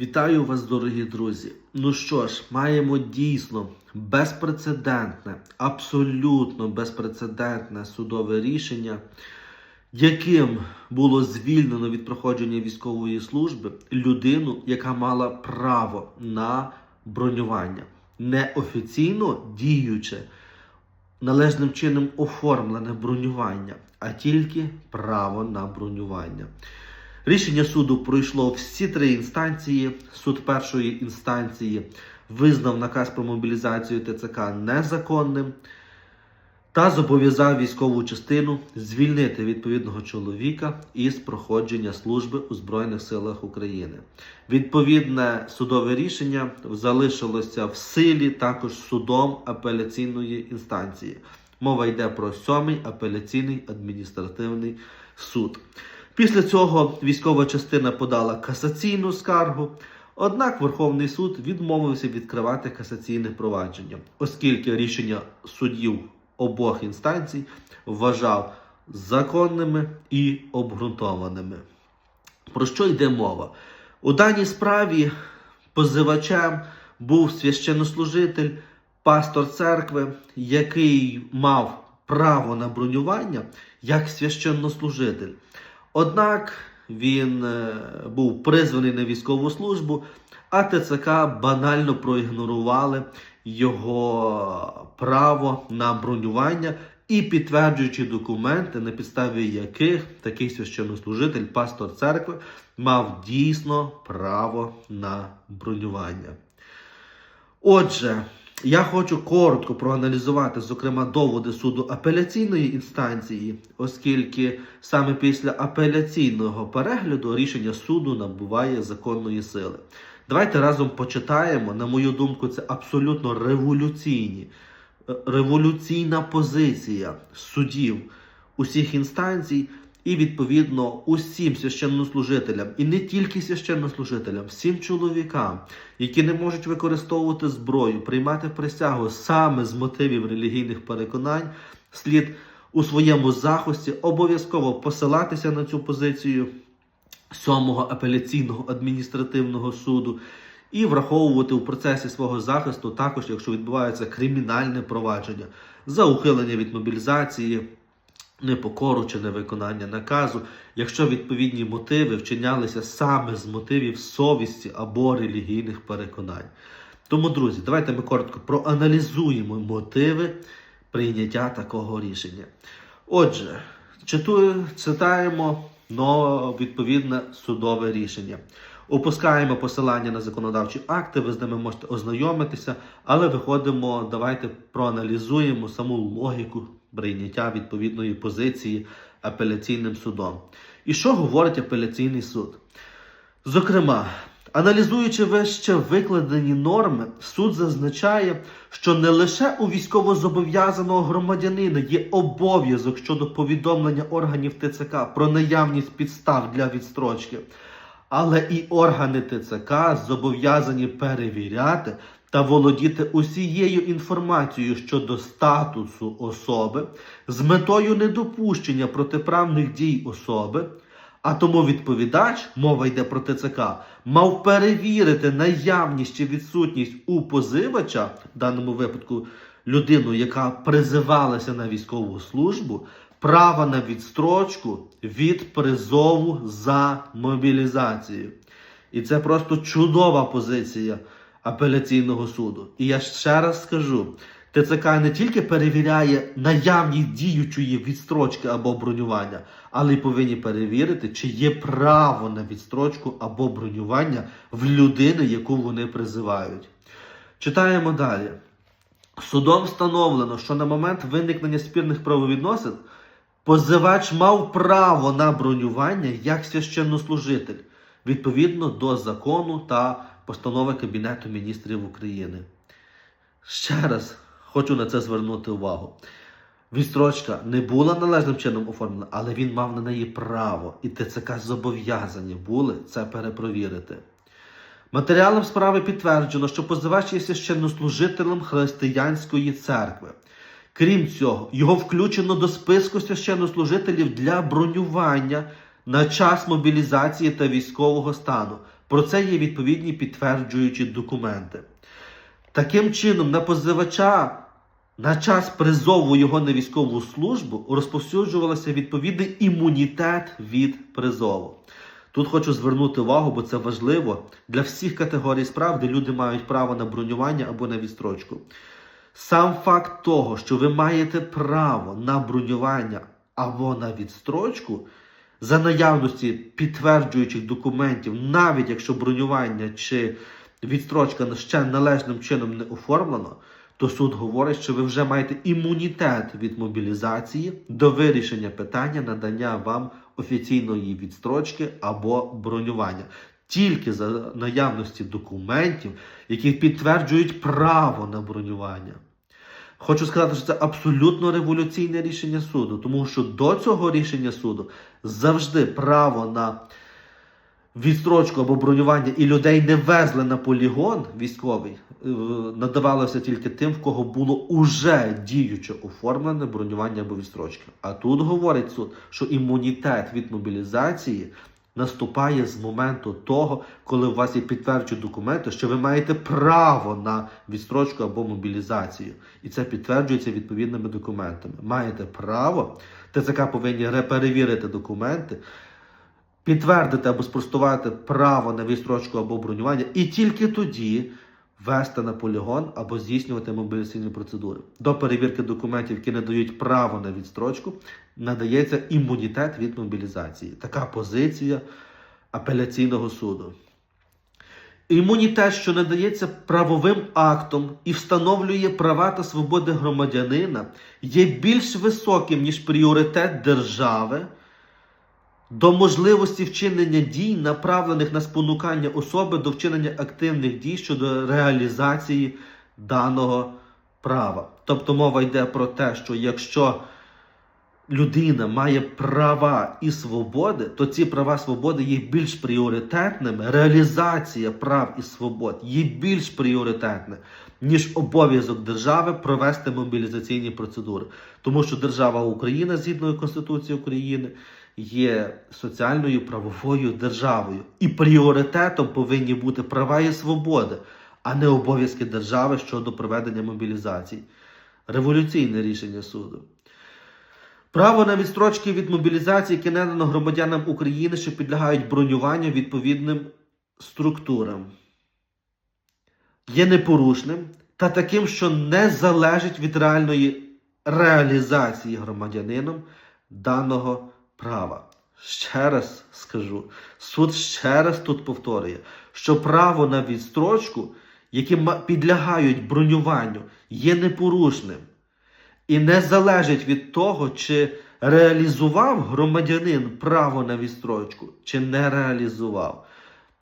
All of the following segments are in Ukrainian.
Вітаю вас, дорогі друзі. Ну що ж, маємо дійсно безпрецедентне, абсолютно безпрецедентне судове рішення, яким було звільнено від проходження військової служби людину, яка мала право на бронювання, неофіційно діюче, належним чином оформлене бронювання, а тільки право на бронювання. Рішення суду пройшло всі три інстанції. Суд першої інстанції визнав наказ про мобілізацію ТЦК незаконним та зобов'язав військову частину звільнити відповідного чоловіка із проходження служби у Збройних силах України. Відповідне судове рішення залишилося в силі також судом апеляційної інстанції. Мова йде про сьомий апеляційний адміністративний суд. Після цього військова частина подала касаційну скаргу. Однак Верховний суд відмовився відкривати касаційне провадження, оскільки рішення суддів обох інстанцій вважав законними і обґрунтованими. Про що йде мова? У даній справі позивачем був священнослужитель, пастор церкви, який мав право на бронювання як священнослужитель. Однак він е, був призваний на військову службу, а ТЦК банально проігнорували його право на бронювання і підтверджуючи документи, на підставі яких такий священнослужитель, пастор церкви, мав дійсно право на бронювання. Отже, я хочу коротко проаналізувати, зокрема, доводи суду апеляційної інстанції, оскільки саме після апеляційного перегляду рішення суду набуває законної сили. Давайте разом почитаємо. На мою думку, це абсолютно революційні, е, революційна позиція судів усіх інстанцій. І відповідно усім священнослужителям, і не тільки священнослужителям, всім чоловікам, які не можуть використовувати зброю, приймати присягу саме з мотивів релігійних переконань, слід у своєму захисті обов'язково посилатися на цю позицію сьомого апеляційного адміністративного суду. І враховувати у процесі свого захисту також, якщо відбувається кримінальне провадження за ухилення від мобілізації, непокору чи невиконання наказу, якщо відповідні мотиви вчинялися саме з мотивів совісті або релігійних переконань. Тому, друзі, давайте ми коротко проаналізуємо мотиви прийняття такого рішення. Отже, читую, читаємо відповідне судове рішення. Опускаємо посилання на законодавчі акти, ви з ними можете ознайомитися, але виходимо, давайте проаналізуємо саму логіку прийняття відповідної позиції апеляційним судом. І що говорить апеляційний суд? Зокрема, аналізуючи вище викладені норми, суд зазначає, що не лише у військовозобов'язаного громадянина є обов'язок щодо повідомлення органів ТЦК про наявність підстав для відстрочки, але і органи ТЦК зобов'язані перевіряти та володіти усією інформацією щодо статусу особи з метою недопущення протиправних дій особи. А тому відповідач, мова йде про ТЦК, мав перевірити наявність чи відсутність у позивача, в даному випадку людину, яка призивалася на військову службу, права на відстрочку від призову за мобілізацією. І це просто чудова позиція апеляційного суду. І я ще раз скажу: ТЦК не тільки перевіряє наявність діючої відстрочки або бронювання, але й повинні перевірити, чи є право на відстрочку або бронювання в людини, яку вони призивають. Читаємо далі. Судом встановлено, що на момент виникнення спірних правовідносин позивач мав право на бронювання як священнослужитель відповідно до закону та постанови Кабінету міністрів України. Ще раз хочу на це звернути увагу. Відстрочка не була належним чином оформлена, але він мав на неї право, і ТЦК зобов'язані були це перепровірити. Матеріалом справи підтверджено, що позивач є священнослужителем християнської церкви. Крім цього, його включено до списку священнослужителів для бронювання на час мобілізації та військового стану. Про це є відповідні підтверджуючі документи. Таким чином, на позивача на час призову його на військову службу розповсюджувався відповідний імунітет від призову. Тут хочу звернути увагу, бо це важливо для всіх категорій справ, де люди мають право на бронювання або на відстрочку. Сам факт того, що ви маєте право на бронювання або на відстрочку, за наявності підтверджуючих документів, навіть якщо бронювання чи відстрочка ще належним чином не оформлено, то суд говорить, що ви вже маєте імунітет від мобілізації до вирішення питання надання вам офіційної відстрочки або бронювання. Тільки за наявності документів, які підтверджують право на бронювання. Хочу сказати, що це абсолютно революційне рішення суду, тому що до цього рішення суду завжди право на відстрочку або бронювання і людей не везли на полігон військовий, е, надавалося тільки тим, в кого було уже діюче оформлене бронювання або відстрочка. А тут говорить суд, що імунітет від мобілізації наступає з моменту того, коли у вас є підтверджують документи, що ви маєте право на відстрочку або мобілізацію. І це підтверджується відповідними документами. Маєте право, ТЦК повинні перевірити документи, підтвердити або спростувати право на відстрочку або бронювання, і тільки тоді вести на полігон або здійснювати мобілізаційні процедури. До перевірки документів, які надають право на відстрочку, надається імунітет від мобілізації. Така позиція апеляційного суду. Імунітет, що надається правовим актом і встановлює права та свободи громадянина, є більш високим, ніж пріоритет держави до можливості вчинення дій, направлених на спонукання особи до вчинення активних дій щодо реалізації даного права. Тобто мова йде про те, що якщо людина має права і свободи, то ці права свободи є більш пріоритетними. Реалізація прав і свобод є більш пріоритетна, ніж обов'язок держави провести мобілізаційні процедури. Тому що держава Україна, згідно Конституції України, є соціальною правовою державою. І пріоритетом повинні бути права і свободи, а не обов'язки держави щодо проведення мобілізації. Революційне рішення суду. Право на відстрочки від мобілізації, яке надано громадянам України, що підлягають бронюванню відповідним структурам, є непорушним та таким, що не залежить від реальної реалізації громадянином даного права. Ще раз скажу, суд ще раз тут повторює, що право на відстрочку, які підлягають бронюванню, є непорушним і не залежить від того, чи реалізував громадянин право на відстрочку, чи не реалізував.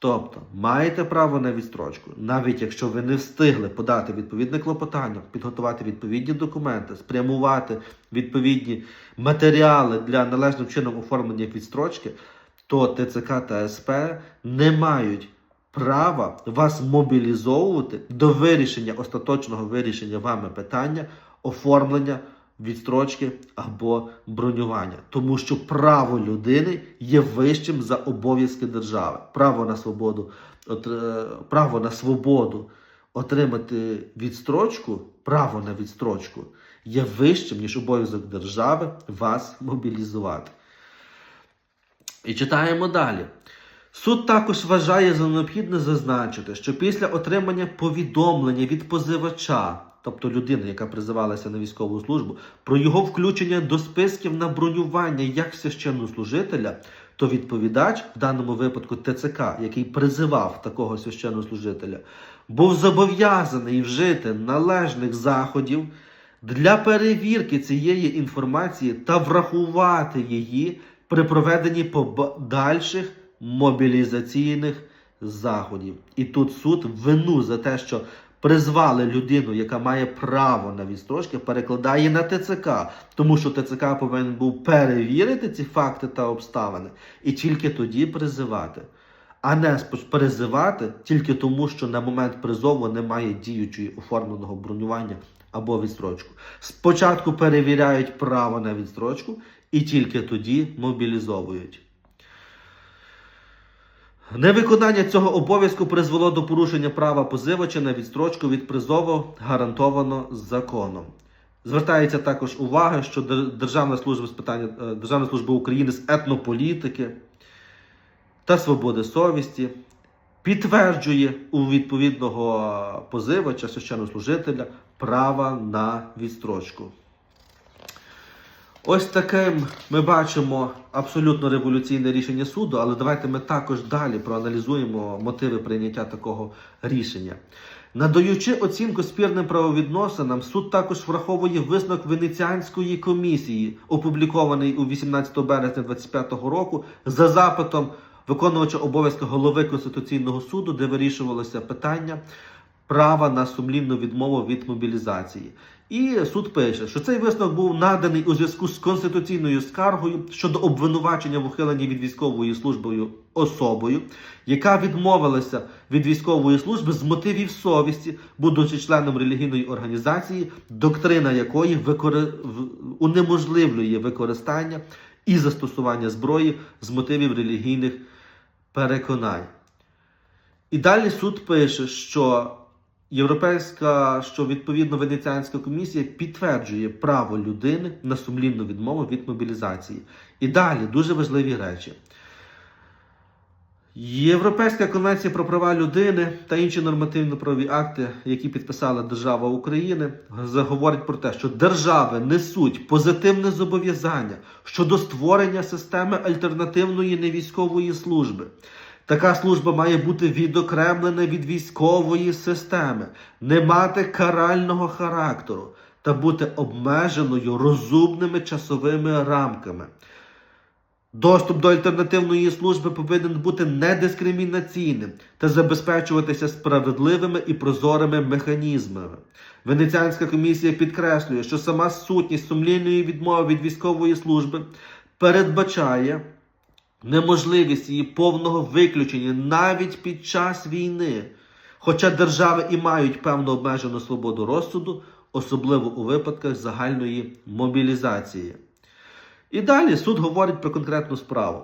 Тобто, маєте право на відстрочку, навіть якщо ви не встигли подати відповідне клопотання, підготувати відповідні документи, спрямувати відповідні матеріали для належним чином оформлення відстрочки, то ТЦК та СП не мають права вас мобілізовувати до вирішення остаточного вирішення вами питання оформлення відстрочки або бронювання, тому що право людини є вищим за обов'язки держави. Право на свободу, право на свободу отримати відстрочку, право на відстрочку є вищим, ніж обов'язок держави вас мобілізувати. І читаємо далі. Суд також вважає за необхідне зазначити, що після отримання повідомлення від позивача тобто людина, яка призивалася на військову службу, про його включення до списків на бронювання як священнослужителя, то відповідач, в даному випадку ТЦК, який призивав такого священнослужителя, був зобов'язаний вжити належних заходів для перевірки цієї інформації та врахувати її при проведенні подальших мобілізаційних заходів. І тут суд вину за те, що призвали людину, яка має право на відстрочки, перекладає на ТЦК, тому що ТЦК повинен був перевірити ці факти та обставини і тільки тоді призивати. А не призивати тільки тому, що на момент призову немає діючої оформленого бронювання або відстрочку. Спочатку перевіряють право на відстрочку і тільки тоді мобілізовують. Невиконання цього обов'язку призвело до порушення права позивача на відстрочку від призову гарантовано законом. Звертається також увага, що Державна служба з питань е, Державна служба України з етнополітики та свободи совісті підтверджує у відповідного позивача, священнослужителя, права на відстрочку. Ось таким ми бачимо абсолютно революційне рішення суду, але давайте ми також далі проаналізуємо мотиви прийняття такого рішення. Надаючи оцінку спірним правовідносинам, суд також враховує висновок Венеціанської комісії, опублікований у 18 березня 2025 року, за запитом виконувача обов'язку голови Конституційного суду, де вирішувалося питання права на сумлінну відмову від мобілізації. І суд пише, що цей висновок був наданий у зв'язку з конституційною скаргою щодо обвинувачення в ухиленні від військової служби особою, яка відмовилася від військової служби з мотивів совісті, будучи членом релігійної організації, доктрина якої викори... унеможливлює використання і застосування зброї з мотивів релігійних переконань. І далі суд пише, що Європейська, що відповідно Венеціанська комісія підтверджує право людини на сумлінну відмову від мобілізації. І далі дуже важливі речі. Європейська конвенція про права людини та інші нормативно-правові акти, які підписала держава України, заговорить про те, що держави несуть позитивне зобов'язання щодо створення системи альтернативної невійськової служби. Така служба має бути відокремлена від військової системи, не мати карального характеру та бути обмеженою розумними часовими рамками. Доступ до альтернативної служби повинен бути недискримінаційним та забезпечуватися справедливими і прозорими механізмами. Венеціанська комісія підкреслює, що сама сутність сумлінної відмови від військової служби передбачає неможливість її повного виключення навіть під час війни. Хоча держави і мають певну обмежену свободу розсуду, особливо у випадках загальної мобілізації. І далі суд говорить про конкретну справу.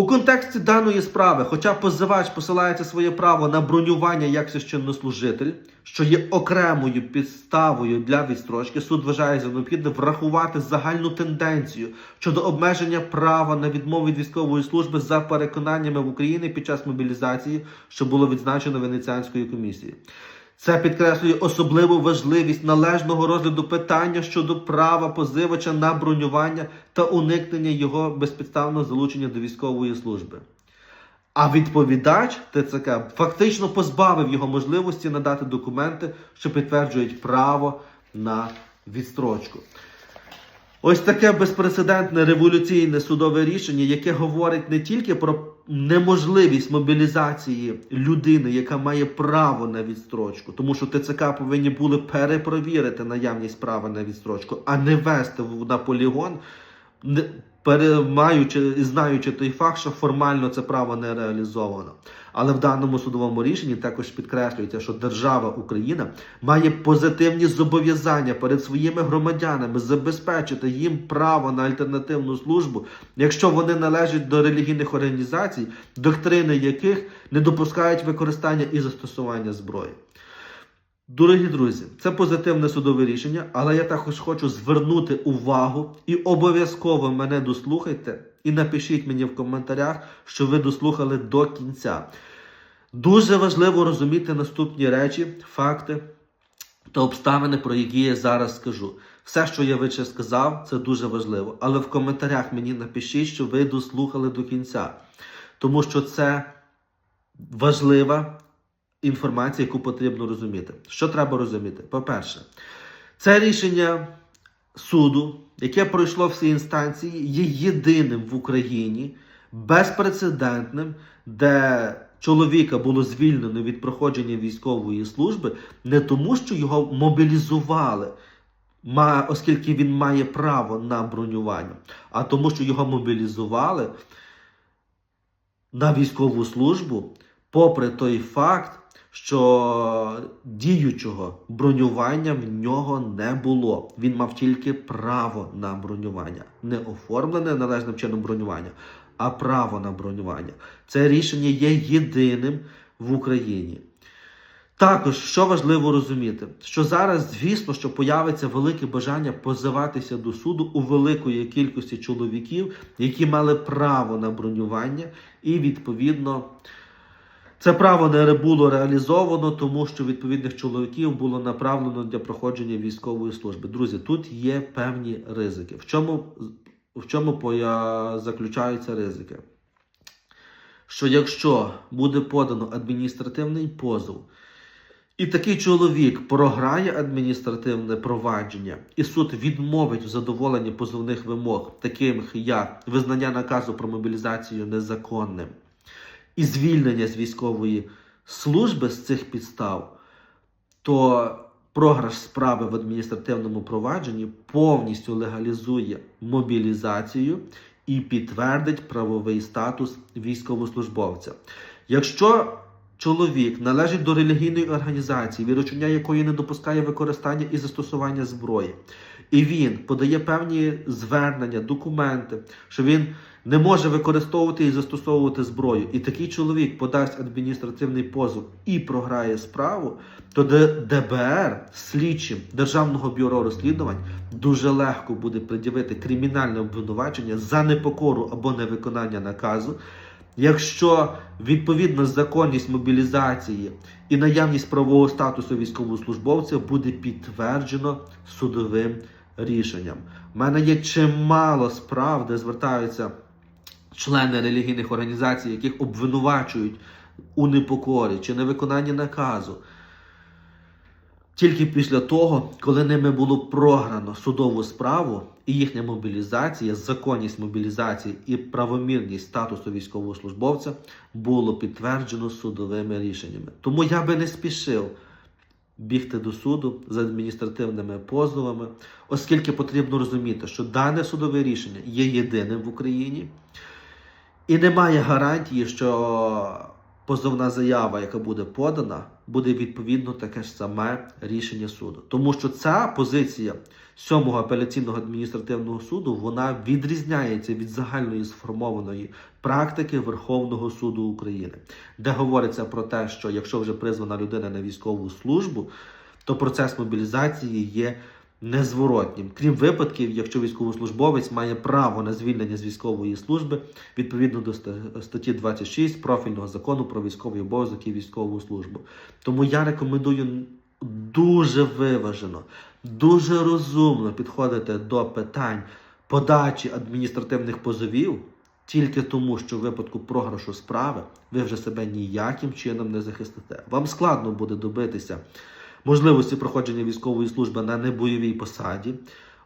У контексті даної справи, хоча позивач посилається своє право на бронювання як священнослужитель, що є окремою підставою для відстрочки, суд вважає за необхідне врахувати загальну тенденцію щодо обмеження права на відмову від військової служби за переконаннями в Україні під час мобілізації, що було відзначено Венеціанською комісією. Це підкреслює особливу важливість належного розгляду питання щодо права позивача на бронювання та уникнення його безпідставного залучення до військової служби. А відповідач ТЦК фактично позбавив його можливості надати документи, що підтверджують право на відстрочку. Ось таке безпрецедентне революційне судове рішення, яке говорить не тільки про неможливість мобілізації людини, яка має право на відстрочку, тому що ТЦК повинні були перепровірити наявність права на відстрочку, а не вести на полігон, маючи і знаючи той факт, що формально це право не реалізовано. Але в даному судовому рішенні також підкреслюється, що держава Україна має позитивні зобов'язання перед своїми громадянами забезпечити їм право на альтернативну службу, якщо вони належать до релігійних організацій, доктрини яких не допускають використання і застосування зброї. Дорогі друзі, це позитивне судове рішення, але я також хочу звернути увагу і обов'язково мене дослухайте і напишіть мені в коментарях, що ви дослухали до кінця. Дуже важливо розуміти наступні речі, факти та обставини, про які я зараз скажу. Все, що я вище сказав, це дуже важливо. Але в коментарях мені напишіть, що ви дослухали до кінця. Тому що це важлива інформація, яку потрібно розуміти. Що треба розуміти? По-перше, це рішення суду, яке пройшло всі інстанції, є єдиним в Україні, безпрецедентним, де чоловіка було звільнено від проходження військової служби не тому, що його мобілізували. Оскільки він має право на бронювання, а тому, що його мобілізували на військову службу, попри той факт, що діючого бронювання в нього не було. Він мав тільки право на бронювання, не оформлене належним чином бронювання, а право на бронювання. Це рішення є єдиним в Україні. Також, що важливо розуміти, що зараз, звісно, що появиться велике бажання позиватися до суду у великої кількості чоловіків, які мали право на бронювання, і відповідно це право не було реалізовано, тому що відповідних чоловіків було направлено для проходження військової служби. Друзі, тут є певні ризики. В чому, в чому поя- заключаються ризики? Що якщо буде подано адміністративний позов, і такий чоловік програє адміністративне провадження, і суд відмовить в задоволенні позовних вимог, таких як визнання наказу про мобілізацію незаконним і звільнення з військової служби з цих підстав, то програш справи в адміністративному провадженні повністю легалізує мобілізацію і підтвердить правовий статус військовослужбовця. Якщо чоловік належить до релігійної організації, віручення якої не допускає використання і застосування зброї, і він подає певні звернення, документи, що він не може використовувати і застосовувати зброю, і такий чоловік подасть адміністративний позов і програє справу, то ДБР слідчим Державного бюро розслідувань дуже легко буде пред'явити кримінальне обвинувачення за непокору або невиконання наказу. Якщо відповідно законність мобілізації і наявність правового статусу військовослужбовця буде підтверджено судовим рішенням. У мене є чимало справ, де звертаються члени релігійних організацій, яких обвинувачують у непокорі чи невиконанні наказу. Тільки після того, коли ними було програно судову справу і їхня мобілізація, законність мобілізації і правомірність статусу військовослужбовця було підтверджено судовими рішеннями. Тому я би не спішив бігти до суду з адміністративними позовами, оскільки потрібно розуміти, що дане судове рішення є єдиним в Україні, і немає гарантії, що позовна заява, яка буде подана, буде відповідно таке ж саме рішення суду. Тому що ця позиція сьомого апеляційного адміністративного суду вона відрізняється від загальної сформованої практики Верховного суду України, де говориться про те, що якщо вже призвана людина на військову службу, то процес мобілізації є незворотнім, крім випадків, якщо військовослужбовець має право на звільнення з військової служби відповідно до ста- статті 26 профільного закону про військовий обов'язок і військову службу. Тому я рекомендую дуже виважено, дуже розумно підходити до питань подачі адміністративних позовів. Тільки тому, що в випадку програшу справи ви вже себе ніяким чином не захистите. Вам складно буде добитися можливості проходження військової служби на небойовій посаді,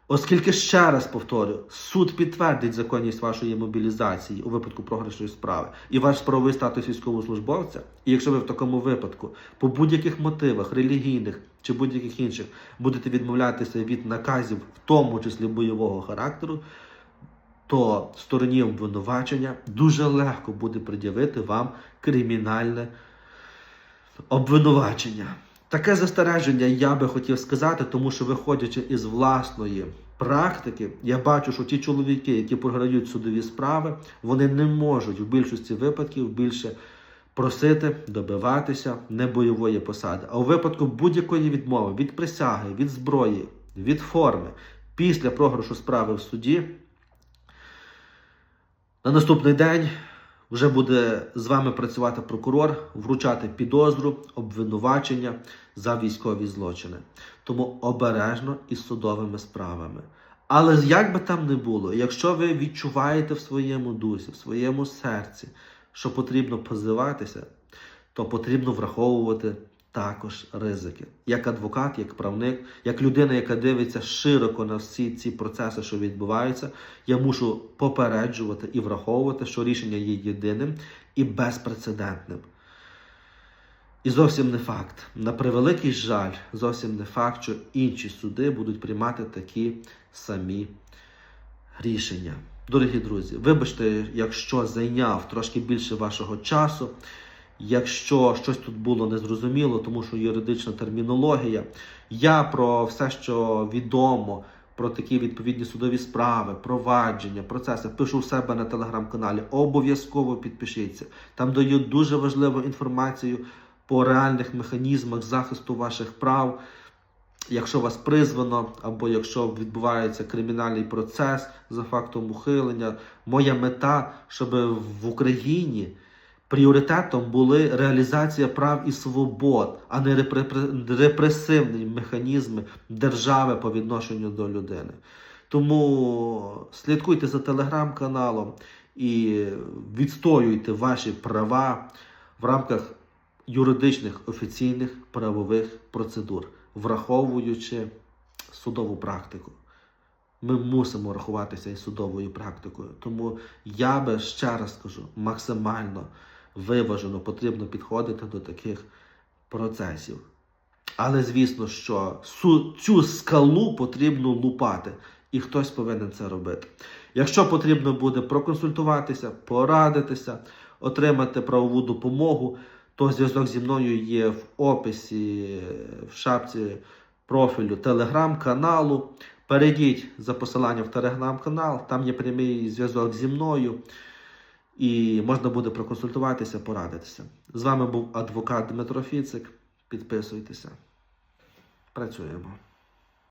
оскільки ще раз повторю, суд підтвердить законність вашої мобілізації у випадку програшної справи і ваш правовий статус військовослужбовця. І якщо ви в такому випадку по будь-яких мотивах релігійних чи будь-яких інших будете відмовлятися від наказів, в тому числі бойового характеру, то стороні обвинувачення дуже легко буде пред'явити вам кримінальне обвинувачення. Таке застереження я би хотів сказати, тому що виходячи із власної практики, я бачу, що ті чоловіки, які програють судові справи, вони не можуть в більшості випадків більше просити добиватися небойової посади. А у випадку будь-якої відмови від присяги, від зброї, від форми після програшу справи в суді, на наступний день вже буде з вами працювати прокурор, вручати підозру, обвинувачення за військові злочини. Тому обережно із судовими справами. Але як би там не було, якщо ви відчуваєте в своєму дусі, в своєму серці, що потрібно позиватися, то потрібно враховувати також ризики. Як адвокат, як правник, як людина, яка дивиться широко на всі ці процеси, що відбуваються, я мушу попереджувати і враховувати, що рішення є єдиним і безпрецедентним. І зовсім не факт. На превеликий жаль, зовсім не факт, що інші суди будуть приймати такі самі рішення. Дорогі друзі, вибачте, якщо зайняв трошки більше вашого часу. Якщо щось тут було незрозуміло, тому що юридична термінологія, я про все, що відомо про такі відповідні судові справи, провадження, процеси, пишу в себе на телеграм-каналі. Обов'язково підпишіться. Там даю дуже важливу інформацію по реальних механізмах захисту ваших прав. Якщо вас призвано, або якщо відбувається кримінальний процес за фактом ухилення, моя мета, щоб в Україні пріоритетом були реалізація прав і свобод, а не репре- репресивні механізми держави по відношенню до людини. Тому слідкуйте за телеграм-каналом і відстоюйте ваші права в рамках юридичних офіційних правових процедур, враховуючи судову практику. Ми мусимо рахуватися із судовою практикою. Тому я би ще раз кажу, максимально виважено потрібно підходити до таких процесів. Але звісно, що цю скалу потрібно лупати, і хтось повинен це робити. Якщо потрібно буде проконсультуватися, порадитися, отримати правову допомогу, то зв'язок зі мною є в описі, в шапці профілю телеграм-каналу. Перейдіть за посиланням в телеграм-канал, там є прямий зв'язок зі мною. І можна буде проконсультуватися, порадитися. З вами був адвокат Дмитро Фіцик. Підписуйтеся. Працюємо.